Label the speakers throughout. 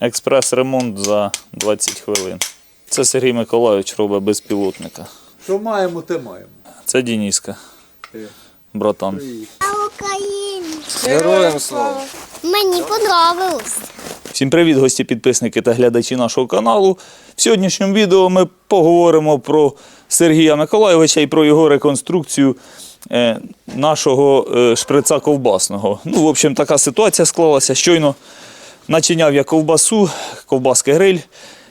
Speaker 1: Експрес-ремонт за 20 хвилин. Це Сергій Миколайович робить безпілотника.
Speaker 2: Що маємо, те маємо.
Speaker 1: Це Дініска, братан.
Speaker 3: Україні.
Speaker 2: Героям слава!
Speaker 3: Мені подобалось.
Speaker 1: Всім привіт, гості, підписники та глядачі нашого каналу. В сьогоднішньому відео ми поговоримо про Сергія Миколайовича і про його реконструкцію е, нашого е, шприца ковбасного. Ну, в общем, така ситуація склалася. Щойно начиняв я ковбасу, ковбаски гриль,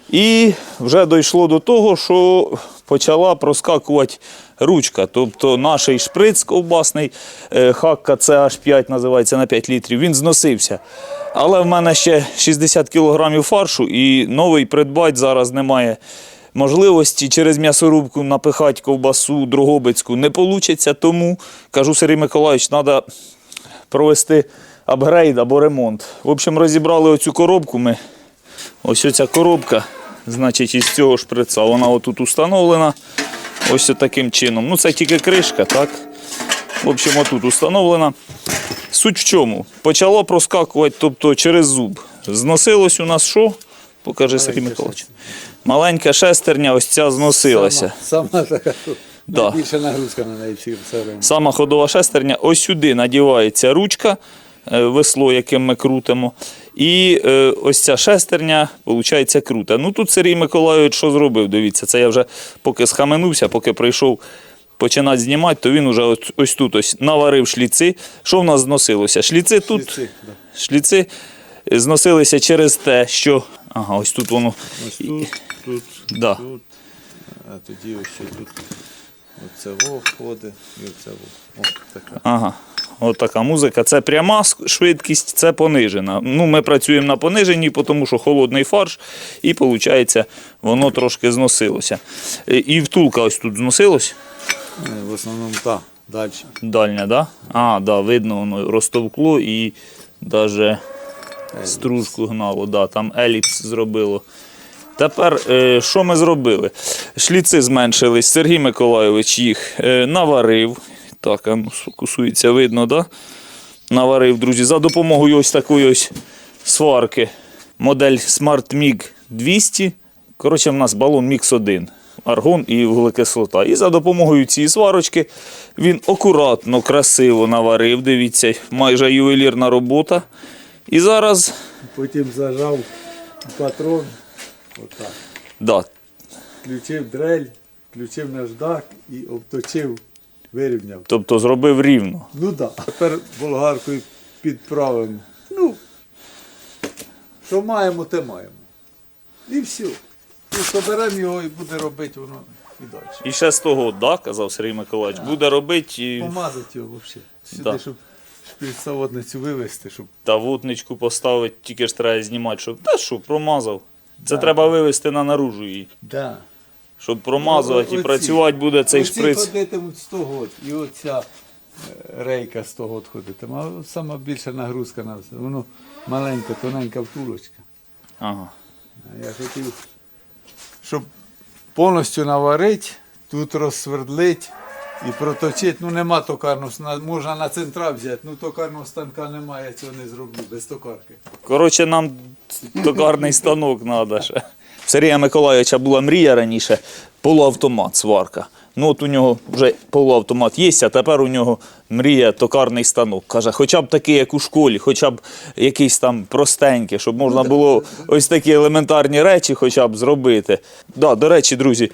Speaker 1: і вже дійшло до того, що почала проскакувати ручка. Тобто наш шприц ковбасний, е, хакка CH5 називається на 5 літрів, він зносився. Але в мене ще 60 кілограмів фаршу і новий придбати зараз немає можливості через м'ясорубку напихати ковбасу Дрогобицьку не вийде. Тому кажу Сергій Миколаївич, треба провести апгрейд або ремонт. В общем, розібрали оцю коробку ми. Ось оця коробка, значить, із цього шприца. Вона отут установлена. Ось таким чином. Ну, це тільки кришка, так? В общем, отут установлена. Суть в чому? Почало проскакувати, тобто через зуб. Зносилось у нас що? Покажи Сергій Миколаївич. Маленька шестерня, ось ця зносилася.
Speaker 2: Сама, сама така,
Speaker 1: Да.
Speaker 2: найбільша нагрузка на неї.
Speaker 1: Сама ходова шестерня, ось сюди надівається ручка, весло, яким ми крутимо. І е, ось ця шестерня, виходить, крута. Ну тут Сергій Миколайович що зробив? Дивіться, це я вже поки схаменувся, поки прийшов починати знімати, то він уже ось, ось тут ось наварив шліци. Що в нас зносилося? Шліци тут.
Speaker 2: Шліци, да.
Speaker 1: Шліци зносилися через те, що. Ага, ось тут воно.
Speaker 2: Ось тут, тут,
Speaker 1: Да.
Speaker 2: тут, а тоді ось тут. Оце во входить і оце во. О, така.
Speaker 1: Ага. От така музика. Це пряма швидкість, це понижена. Ну, ми працюємо на пониженій, тому що холодний фарш, і виходить, воно трошки зносилося. Е, І втулка ось тут зносилось.
Speaker 2: Е, В основному так, далі.
Speaker 1: Дальня, да? А, да, видно, воно розтовкло і навіть стружку гнало. Да, там еліпс зробило. Тепер, е, що ми зробили? Шліци зменшились. Сергій Миколайович їх наварив. Так, а ну, фокусується, видно, да? Наварив, друзі, за допомогою ось такої ось сварки. Модель Smart MIG 200. Коротше, в нас балон Mix 1. Аргон і вуглекислота. І за допомогою цієї сварочки він акуратно, красиво наварив. Дивіться, майже ювелірна робота. І зараз
Speaker 2: Потім зажав патрон, отак.
Speaker 1: да,
Speaker 2: Включив дрель, включив наждак і обточив, вирівняв.
Speaker 1: тобто зробив рівно.
Speaker 2: Ну так. Да. Тепер болгаркою підправимо. Ну, що маємо, те маємо. І все. І соберемо його і буде робити воно і далі.
Speaker 1: І ще з того, да, казав Сергій Миколаївич, буде робити і
Speaker 2: Помазати його взагалі. Сюди,
Speaker 1: Да.
Speaker 2: щоб шприцоводницю вивезти, щоб
Speaker 1: та вутничку поставити, тільки ж треба знімати, щоб та що, промазав. Це треба вивезти на наружу її.
Speaker 2: да.
Speaker 1: Щоб промазувати і
Speaker 2: Оці-
Speaker 1: працювати буде цей
Speaker 2: Оці
Speaker 1: шприц.
Speaker 2: ходитимуть 100 год, і оця е, рейка 100 год ходитиме. А сама більша нагрузка на все. Воно маленька, тоненька втулочка.
Speaker 1: Ага.
Speaker 2: А Я хотів, щоб повністю наварити, тут розсвердлити і проточити. Ну нема токарного станка, можна на центра взяти, ну токарного станка немає, я цього не зроблю без токарки.
Speaker 1: Коротше, нам токарний станок треба ще. Сергія Миколайовича була мрія раніше, полуавтомат, сварка. Ну от у нього вже полуавтомат є, а тепер у нього мрія токарний станок. Каже, хоча б такий, як у школі, хоча б якийсь там простенький, щоб можна було ось такі елементарні речі хоча б зробити. Да, до речі, друзі,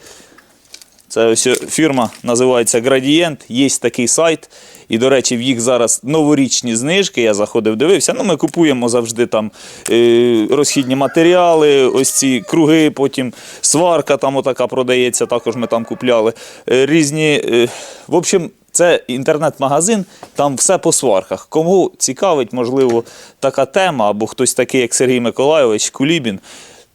Speaker 1: це ось фірма називається Градієнт. Є такий сайт. І, до речі, в їх зараз новорічні знижки. Я заходив, дивився. Ну, ми купуємо завжди там е, розхідні матеріали, ось ці круги, потім сварка там отака продається, також ми там купляли. Е, різні. Е, в общем, це інтернет-магазин, там все по сварках. Кому цікавить, можливо, така тема, або хтось такий, як Сергій Миколайович Кулібін,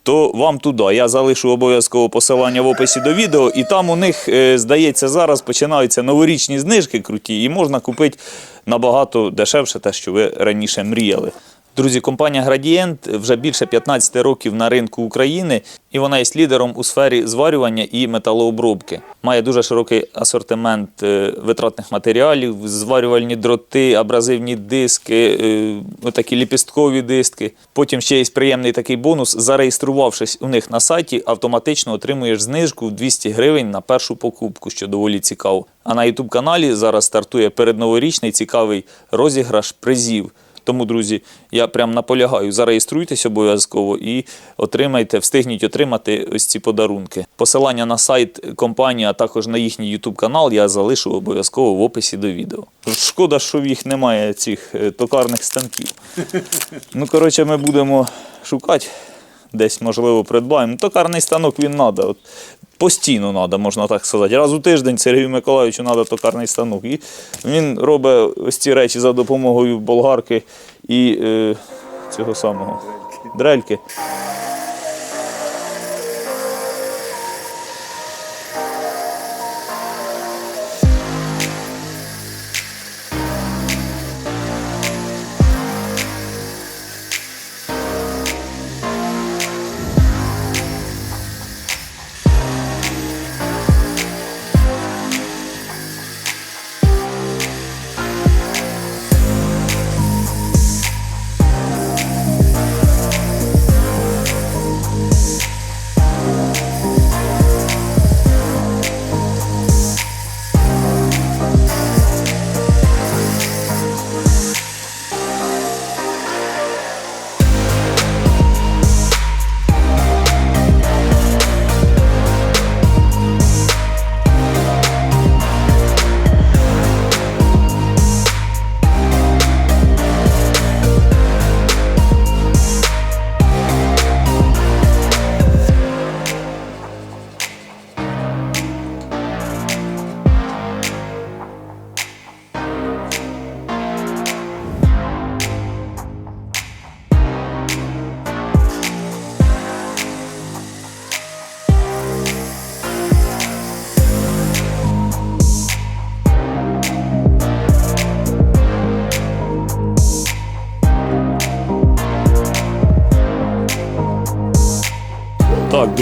Speaker 1: то вам туди. Я залишу обов'язково посилання в описі до відео, і там у них, е, здається, зараз починаються новорічні знижки круті, і можна купити набагато дешевше те, що ви раніше мріяли. Друзі, компанія Градієнт вже більше 15 років на ринку України, і вона є лідером у сфері зварювання і металообробки. Має дуже широкий асортимент е, витратних матеріалів, зварювальні дроти, абразивні диски, е, такі ліпісткові диски. Потім ще є приємний такий бонус. Зареєструвавшись у них на сайті, автоматично отримуєш знижку в 200 гривень на першу покупку, що доволі цікаво. А на youtube каналі зараз стартує передноворічний цікавий розіграш призів. Тому, друзі, я прям наполягаю, зареєструйтесь обов'язково і отримайте, встигніть отримати ось ці подарунки. Посилання на сайт компанії, а також на їхній YouTube канал я залишу обов'язково в описі до відео. Шкода, що в їх немає цих е, токарних станків. Ну, коротше, ми будемо шукати. Десь, можливо, придбаємо. Токарний станок він треба. Постійно треба, можна так сказати. Раз у тиждень Сергію Миколаївичу треба токарний станок. І він робить ось ці речі за допомогою болгарки і е, цього самого дрельки.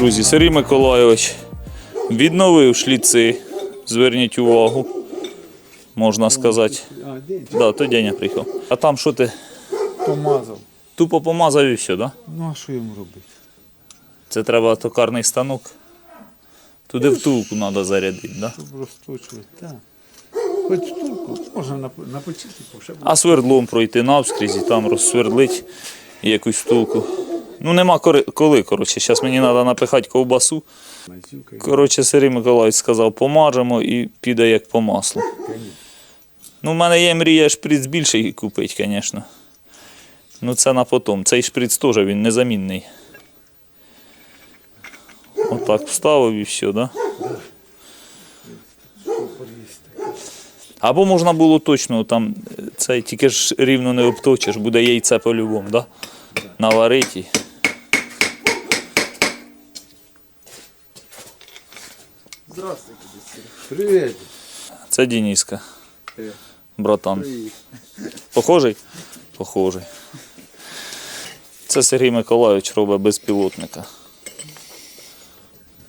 Speaker 1: Друзі, Сергій Миколайович відновив шліци. Зверніть увагу. Можна сказати.
Speaker 2: А, де?
Speaker 1: Да, то Деня приїхав. А там що ти?
Speaker 2: Помазав.
Speaker 1: Тупо помазав і все, да?
Speaker 2: Ну а що йому робити?
Speaker 1: Це треба токарний станок. Туди втулку треба зарядити, да?
Speaker 2: Щоб розточувати. Так. Хоч штуку можна на, на.
Speaker 1: А свердлом пройти навскрізь і там розсвердлить якусь втулку. Ну нема коли, коротше. Зараз мені треба напихати ковбасу. Коротше, Сергій Миколаївич сказав, помажемо і піде як по маслу. Ну, в мене є мрія шприц більший купити, звісно. Ну, це на потом. Цей шприц теж він незамінний. Отак вставив і все, да? Або можна було точно там, е, цей тільки ж рівно не обточиш, буде яйце по-любому, да? Наварити.
Speaker 2: Здравствуйте, Привіт.
Speaker 1: Це Дініска.
Speaker 2: Привіт.
Speaker 1: Братан.
Speaker 2: Привіт.
Speaker 1: Похожий? Похожий. Це Сергій Миколайович робить безпілотника.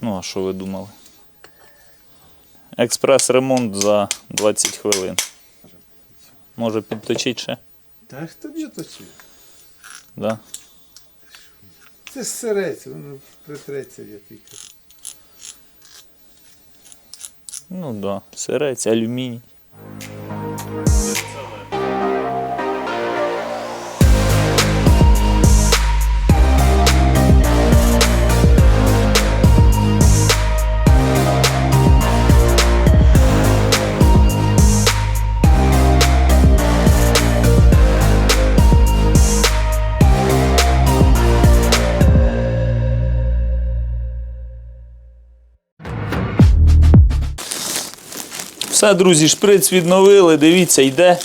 Speaker 1: Ну, а що ви думали? Експрес-ремонт за 20 хвилин. Може підточити ще?
Speaker 2: Та хто б я точив?
Speaker 1: Да?
Speaker 2: Це ж сирець, воно притреться, я тільки.
Speaker 1: Ну да. сирець, алюміній. Все, друзі, шприц відновили, дивіться, йде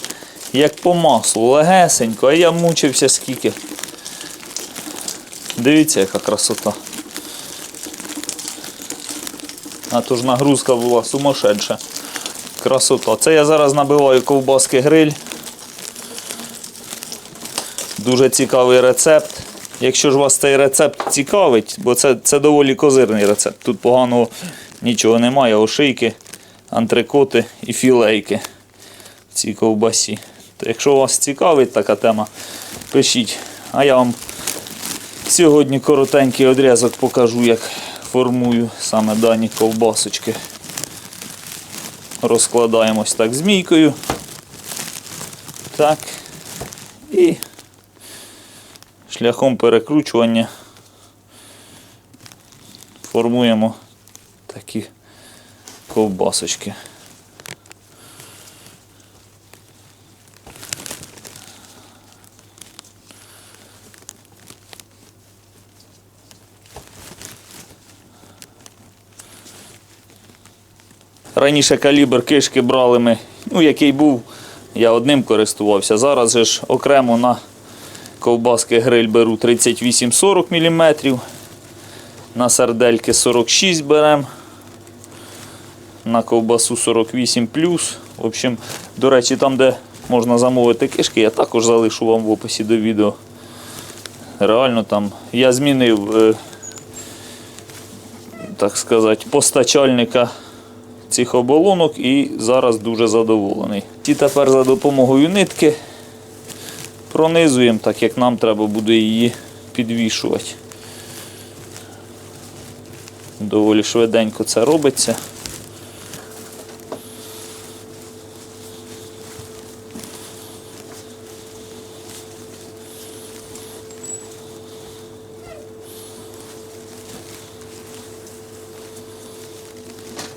Speaker 1: як по маслу, легесенько, а я мучився скільки. Дивіться, яка красота. А то ж нагрузка була сумасшедша. Красота. Це я зараз набиваю ковбаски гриль. Дуже цікавий рецепт. Якщо ж вас цей рецепт цікавить, бо це, це доволі козирний рецепт. Тут поганого нічого немає, ошийки, антрикоти і філейки в цій ковбасі. То якщо вас цікавить така тема, пишіть. А я вам сьогодні коротенький одрізок покажу, як формую саме дані ковбасочки. Розкладаємось так змійкою. Так. І шляхом перекручування формуємо такі ковбасочки. Раніше калібр кишки брали ми, ну який був, я одним користувався. Зараз же ж окремо на ковбаски гриль беру 38-40 мм, на сардельки 46 беремо, на ковбасу 48 В общем, до речі, там, де можна замовити кишки, я також залишу вам в описі до відео. Реально там я змінив, е, так сказати, постачальника цих оболонок і зараз дуже задоволений. І тепер за допомогою нитки пронизуємо, так як нам треба буде її підвішувати. Доволі швиденько це робиться.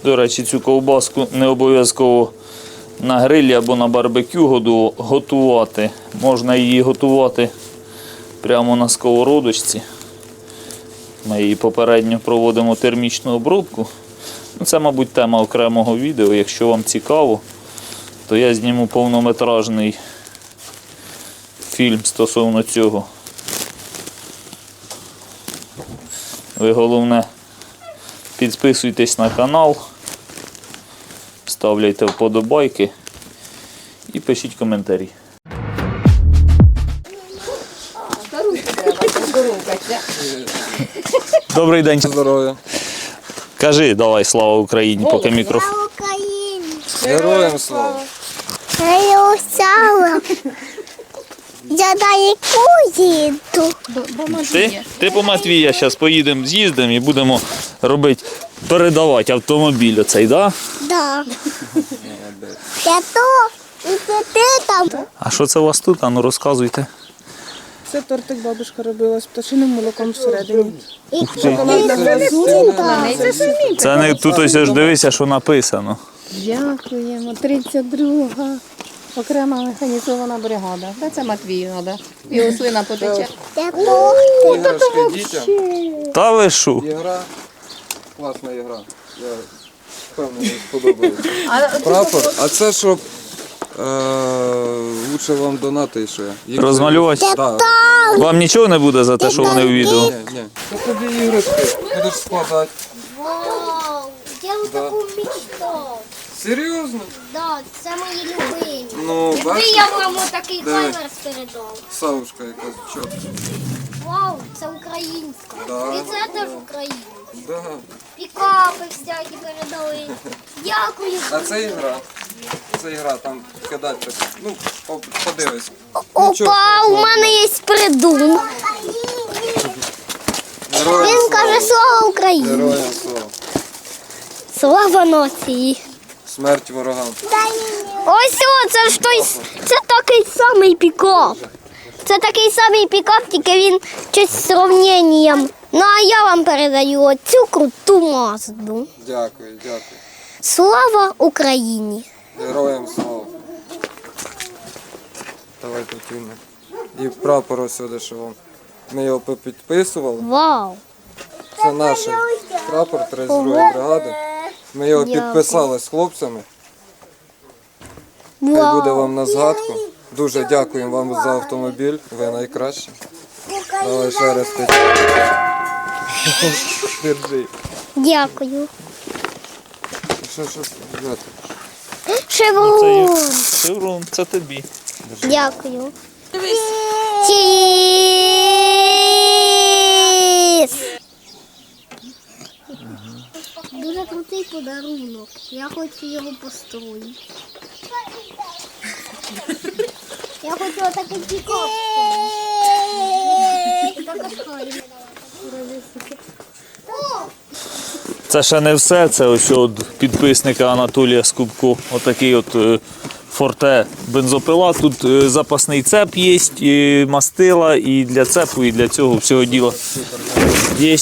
Speaker 1: До речі, цю ковбаску не обов'язково на грилі або на барбекю готувати. Можна її готувати прямо на сковородочці. Ми її попередньо проводимо термічну обробку. Ну, Це, мабуть, тема окремого відео. Якщо вам цікаво, то я зніму повнометражний фільм стосовно цього. Ви головне підписуйтесь на канал, ставляйте вподобайки і пишіть коментарі. Добрий день.
Speaker 4: Здоров'я.
Speaker 1: Кажи, давай, слава Україні, поки мікрофон.
Speaker 3: Україні.
Speaker 4: Героям слава.
Speaker 3: Я сала. Я далеко їду.
Speaker 1: Ти, ти по Матвія зараз поїдемо, з'їздимо і будемо робити, передавати автомобіль оцей, да?
Speaker 3: Да. Я то і це ти там.
Speaker 1: А що це у вас тут? А ну розказуйте.
Speaker 5: Це тортик бабушка робила з пташиним молоком всередині.
Speaker 1: Ух ти.
Speaker 5: Це
Speaker 1: не тут ось ж дивися, що написано.
Speaker 5: Дякуємо. 32-га окрема механізована бригада. Та це Матвію треба. І ослина потече.
Speaker 1: Та ви що?
Speaker 4: Класна ігра. Я впевнений, сподобається. Прапор, а це щоб е, лучше вам донати ще. Їх
Speaker 1: Розмалювати?
Speaker 4: Да.
Speaker 1: Вам нічого не буде за те, що вони в відео?
Speaker 4: Ні, ні. Це тобі іграшки. Будеш складати.
Speaker 3: Вау. Я таку мечтав.
Speaker 4: Серйозно?
Speaker 3: Да, це мої любимі.
Speaker 4: Ну,
Speaker 3: Якби
Speaker 4: бачиш,
Speaker 3: я вам такий
Speaker 4: Диви.
Speaker 3: каймер передав.
Speaker 4: савушка якась чотка.
Speaker 3: Вау, це українська.
Speaker 4: Да.
Speaker 3: І це теж українська.
Speaker 4: Да.
Speaker 3: Пікапи всякі передали. Дякую.
Speaker 4: А це ігра. Це ігра, там кидати. Ну, подивись.
Speaker 3: Опа, у мене є придум.
Speaker 4: Героям
Speaker 3: Він
Speaker 4: слава.
Speaker 3: каже слава Україні.
Speaker 4: Героям слава.
Speaker 3: Слава нації.
Speaker 4: Смерть ворогам.
Speaker 3: Ось о, це ж той, це такий самий пікап. Це такий самий пікап, тільки він щось з сравненням. Ну а я вам передаю оцю круту мазду.
Speaker 4: Дякую, дякую.
Speaker 3: Слава Україні!
Speaker 4: Героям слава. Давай Тетяна. І прапор ось сюди, що вам. Ми його підписували.
Speaker 3: Вау!
Speaker 4: Це наш прапор 32-ї бригади. Ми його
Speaker 3: Дякую.
Speaker 4: підписали з хлопцями. Хай буде вам на згадку. Дуже дякуємо вам за автомобіль. Ви найкращі. Давай ще раз Тетяна. Держи.
Speaker 3: Дякую.
Speaker 4: Що, що, взяти?
Speaker 3: Шеврон!
Speaker 1: Шеврон, це тобі.
Speaker 3: Дякую. Чіз! Дуже крутий подарунок. Я хочу його построїти. Я хочу отакий пікап.
Speaker 1: Це ще не все. Це ось від підписника Анатолія Скубко. Отакий от е, форте бензопила. Тут е, запасний цеп є, і мастила і для цепу, і для цього всього діла. Є.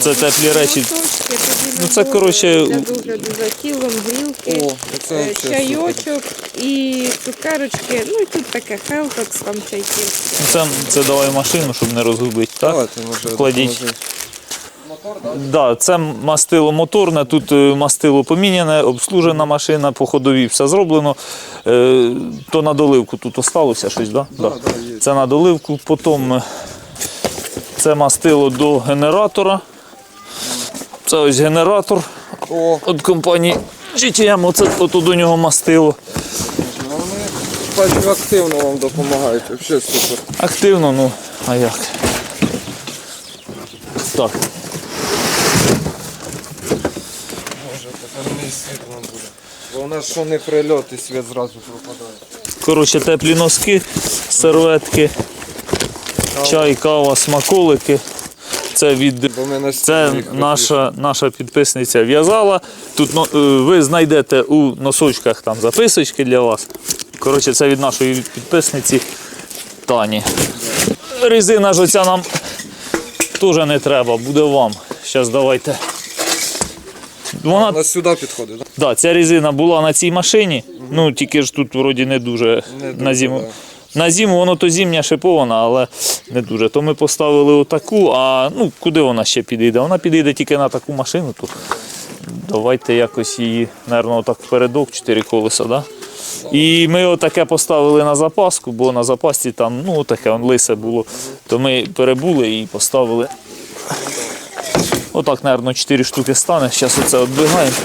Speaker 1: Це теплі речі. Ну, це, коротше,
Speaker 6: для догляду за тілом, грілки,
Speaker 4: О, це
Speaker 6: е,
Speaker 4: взагалі
Speaker 6: чайочок і цукерочки. Ну і тут таке хелтокс, там чайки.
Speaker 1: Ну, Це, це давай машину, щоб не розгубити. Так?
Speaker 4: Давайте, може,
Speaker 1: Кладіть.
Speaker 4: допоможи. Так?
Speaker 1: Да, це мастило моторне, тут е, мастило поміняне, обслужена машина, по ходовій все зроблено. Е, То на доливку тут осталося щось, да? Да.
Speaker 4: да, є.
Speaker 1: Це на доливку. Потім е, це мастило до генератора. Це ось генератор
Speaker 4: О,
Speaker 1: від компанії GTM. Оце ото до нього мастило.
Speaker 4: вони бачу, активно вам допомагають. Взагалі супер.
Speaker 1: Активно, ну, а як? Так.
Speaker 4: Може, тепер не світло буде. Бо у нас що не прильот і світ зразу пропадає.
Speaker 1: Коротше, теплі носки, серветки, чай, кава, смаколики. Це від це наша, наша підписниця в'язала. Тут ну, е, ви знайдете у носочках там записочки для вас. Коротше, це від нашої підписниці Тані. Резина ж оця нам теж не треба, буде вам. Зараз давайте. Вона
Speaker 4: У сюди підходить, так?
Speaker 1: Да, ця резина була на цій машині, ну тільки ж тут вроді не дуже
Speaker 4: Не
Speaker 1: на зиму.
Speaker 4: да.
Speaker 1: На зиму воно то зимня шипована, але не дуже. То ми поставили отаку, а ну куди вона ще підійде? Вона підійде тільки на таку машину. То давайте якось її, мабуть, отак впередок, чотири колеса, да? І ми отаке поставили на запаску, бо на запасці там ну, таке лисе було. То ми перебули і поставили. Отак, мабуть, 4 штуки стане. Зараз оце відбігаємо.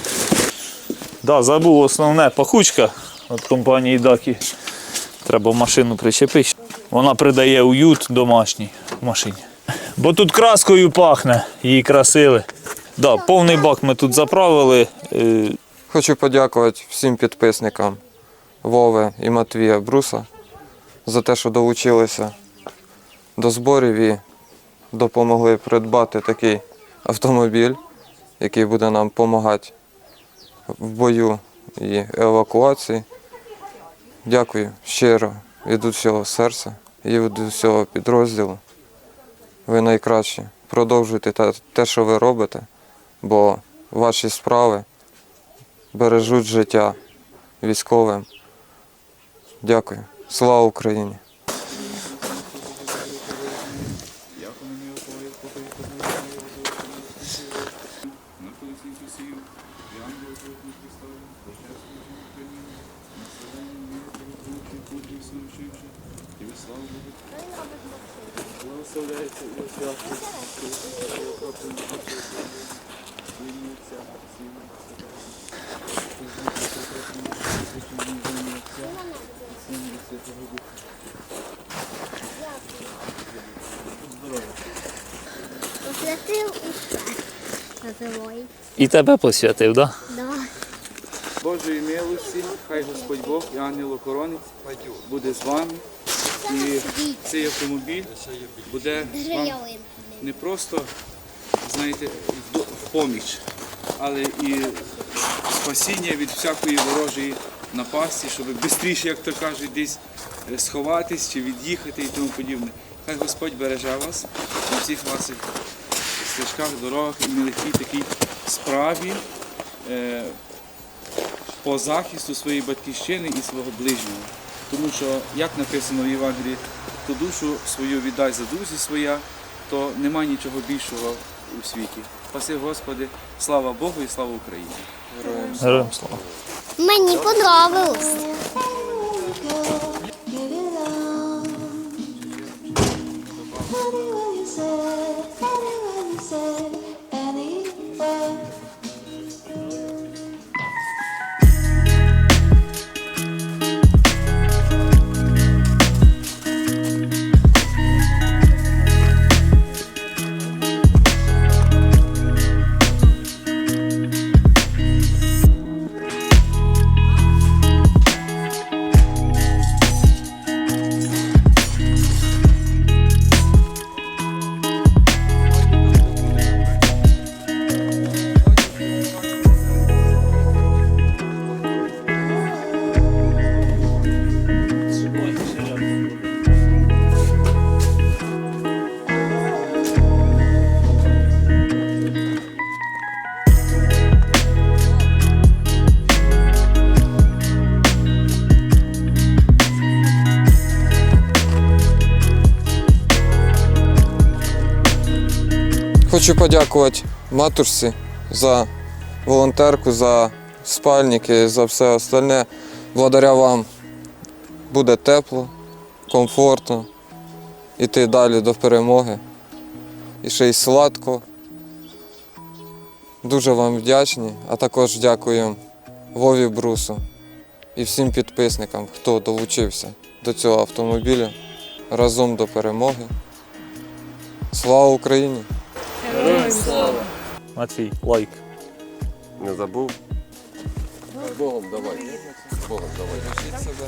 Speaker 1: Да, забув основне пахучка від компанії Дакі. Треба машину причепити. Вона придає уют домашній машині. Бо тут краскою пахне, її красили. Да, повний бак ми тут заправили. Е,
Speaker 4: Хочу подякувати всім підписникам Вови і Матвія Бруса за те, що долучилися до зборів і допомогли придбати такий автомобіль, який буде нам допомагати в бою і евакуації. Дякую щиро від усього серця і від усього підрозділу. Ви найкращі. Продовжуйте те- що ви робите, бо ваші справи бережуть життя військовим. Дякую. Слава Україні!
Speaker 3: І
Speaker 1: тебе посвятив, так? Да?
Speaker 3: Да.
Speaker 7: Божої милості, хай Господь Бог і ангел охоронець буде з вами. І цей автомобіль буде вам не просто, знаєте, в поміч, але і спасіння від всякої ворожої напасті, щоб швидше, як то кажуть, десь е, сховатись чи від'їхати і тому подібне. Хай Господь береже вас на всіх ваших стежках, дорогах і нелегкій такій справі. е, по захисту своєї батьківщини і свого ближнього. Тому що, як написано в Євангелії, то душу свою віддай за друзі своя, то нема нічого більшого у світі. Спаси Господи, слава Богу і слава Україні!
Speaker 1: Героям слава.
Speaker 3: Мені подобалось.
Speaker 4: Хочу подякувати матушці за волонтерку, за спальники, за все остальне. Благодаря вам буде тепло, комфортно йти далі до перемоги. І ще й сладко. Дуже вам вдячні, а також дякуємо Вові Брусу і всім підписникам, хто долучився до цього автомобіля разом до перемоги. Слава Україні!
Speaker 1: Матвій, лайк.
Speaker 8: Не забув.
Speaker 4: Богом давай. Богом давай. Себе.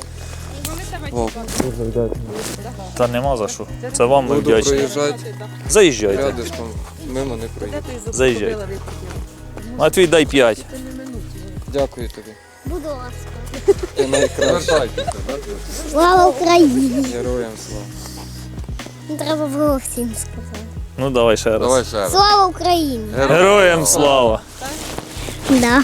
Speaker 1: Та нема за що. Це вам ми
Speaker 4: буду
Speaker 1: вдячні.
Speaker 4: проїжджати
Speaker 1: Заїжджайте.
Speaker 4: рядишком, мимо не проїду.
Speaker 1: Заїжджайте. Матвій, дай 5.
Speaker 4: Дякую тобі.
Speaker 3: Буду ласка.
Speaker 4: Ти найкращий.
Speaker 3: Слава Україні!
Speaker 4: Героям слава.
Speaker 3: Треба було всім сказати.
Speaker 1: Ну давай ще раз.
Speaker 8: Давай ще раз.
Speaker 3: Слава Україні!
Speaker 1: Героям слава!
Speaker 3: Да.